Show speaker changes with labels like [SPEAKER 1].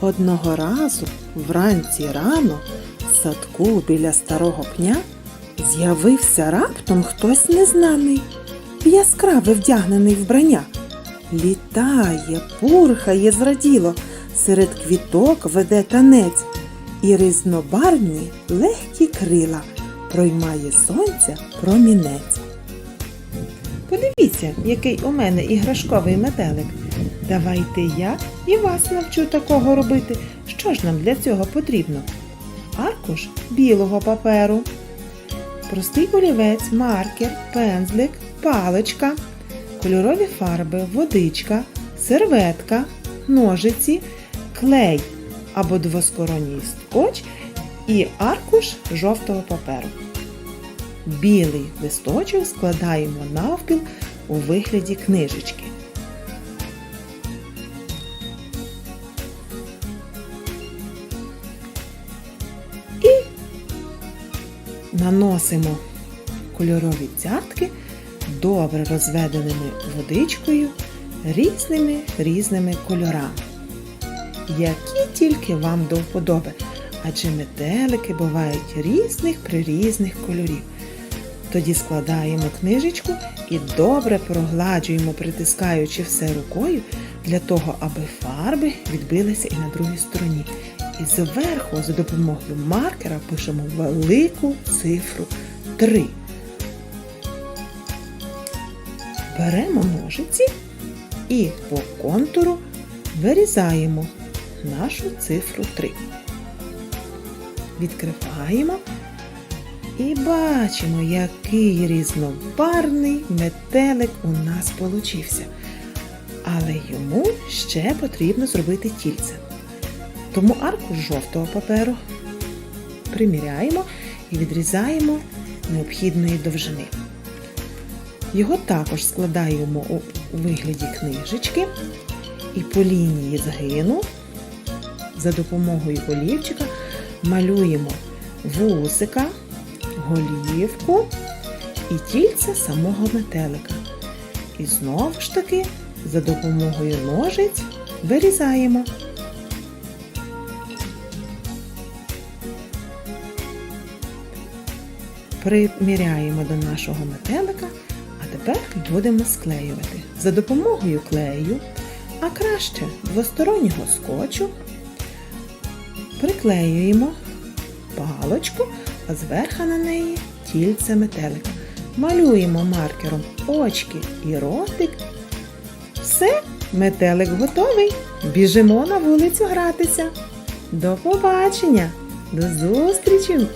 [SPEAKER 1] Одного разу вранці рано в садку біля старого пня з'явився раптом хтось незнаний, яскраве вдягнений вбрання. Літає, пурхає зраділо, серед квіток веде танець, і різнобарвні легкі крила проймає сонця промінець. Подивіться, який у мене іграшковий метелик. Давайте я і вас навчу такого робити. Що ж нам для цього потрібно? Аркуш білого паперу, простий олівець, маркер, пензлик, паличка, кольорові фарби, водичка, серветка, ножиці, клей або двосторонній скотч і аркуш жовтого паперу. Білий листочок складаємо навпіл у вигляді книжечки. Наносимо кольорові цятки добре розведеними водичкою різними різними кольорами, які тільки вам до вподоби, адже метелики бувають різних прирізних кольорів. Тоді складаємо книжечку і добре прогладжуємо, притискаючи все рукою, для того, аби фарби відбилися і на другій стороні. І зверху за допомогою маркера пишемо велику цифру 3. Беремо ножиці і по контуру вирізаємо нашу цифру 3. Відкриваємо і бачимо, який різнобарний метелик у нас получився. Але йому ще потрібно зробити тільце. Тому арку жовтого паперу приміряємо і відрізаємо необхідної довжини. Його також складаємо у вигляді книжечки і по лінії згину за допомогою олівчика малюємо вусика, голівку і тільце самого метелика. І знову ж таки за допомогою ножиць вирізаємо. Приміряємо до нашого метелика, а тепер будемо склеювати. За допомогою клею, а краще двостороннього скотчу, приклеюємо палочку, а зверху на неї тільце метелика. Малюємо маркером очки і ротик. Все, метелик готовий. Біжимо на вулицю гратися. До побачення! До зустрічі!